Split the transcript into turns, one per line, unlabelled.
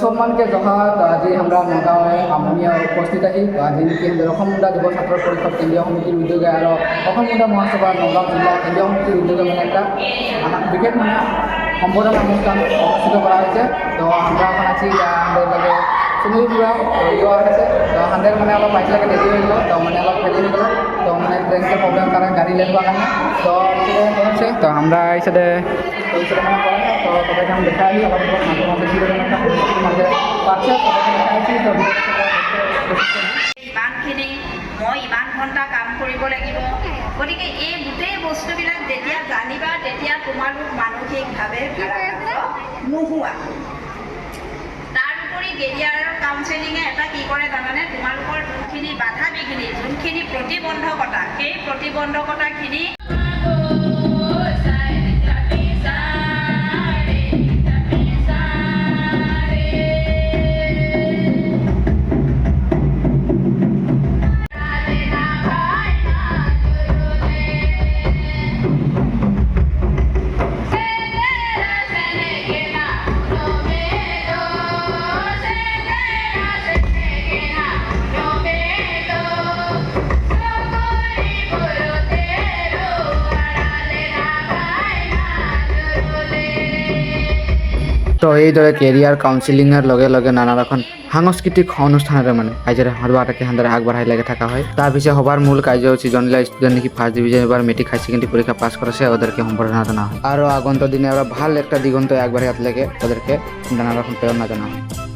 সম্মানকে জহাত, আজি আমরা নগাঁৱে আমনিয়া উপস্থিত নেকি দশম মুণ্ডা যুৱ ছাত্ৰ পৰিষদ কেন্দ্ৰীয় সমিতিৰ উদ্যোগে আৰু অসম মুণ্ডা মহাসভা নগাঁও জিলা কেন্দ্ৰীয় সমিতিৰ উদ্যোগে মানে একটা বিশেষ মানে সম্বোধনা অনুষ্ঠান অনুষ্ঠিত করা হয়েছে তো আমরা এখন আছি আমাদের সুনীল বুড়া ইয়ে আছে। তো আমাদের মানে অলপ বাইক লাগে দেরি হয়ে গেল, তো মানে অলপ দেরি হয়ে গেল তো মানে ট্রেনকে প্রবলেম কারণে গাড়ি লেট হওয়ার কারণে তো তো আমরা এই সাথে সাথে মানে করা। তো আমি দেখা আবার মাঝে মাঝে মাঝে পাচ্ছে সবাইকে দেখা তো
ইমানখিনি, মই ইমান ঘণ্টা কাম কৰিব লাগিব গতিকে এই গোটেই বস্তুবিলাক যেতিয়া জানিবা, তেতিয়া তোমালোক মানসিকভাৱে নোহোৱা তাৰোপৰি কেৰিয়াৰ কাউন্সেলিঙে এটা কি কৰে জানানে তোমালোকৰ যোনখিনি বাধা বিঘিনি যোনখিনি প্ৰতিবন্ধকতা, সেই প্ৰতিবন্ধকতাখিনি
তো এইদৰে কেৰিয়াৰ কাউন্সিলিঙৰ লগে লগে নানা ৰকম সাংস্কৃতিক অনুষ্ঠানেৰে মানে কাইজৰে সৰ্বাটাকে সান্দৰে আগবঢ়াই লাগে থকা হয়। তাৰপিছত সভাৰ মূল কাৰ্যসূচী জনলা ষ্টুডেণ্ট নেকি ফাৰ্ষ্ট ডিভিজন এবার মেট্রিক হাই সেকেন্ডারি পরীক্ষা পাস করেছে ওদেরকে সম্বর্ধনা জানা হয় আরও আগন্ত দিনে ওরা ভালো একটা দিগন্ত একবারে হাত লেগে ওদেরকে নানা রকম প্রেরণা জানা হয়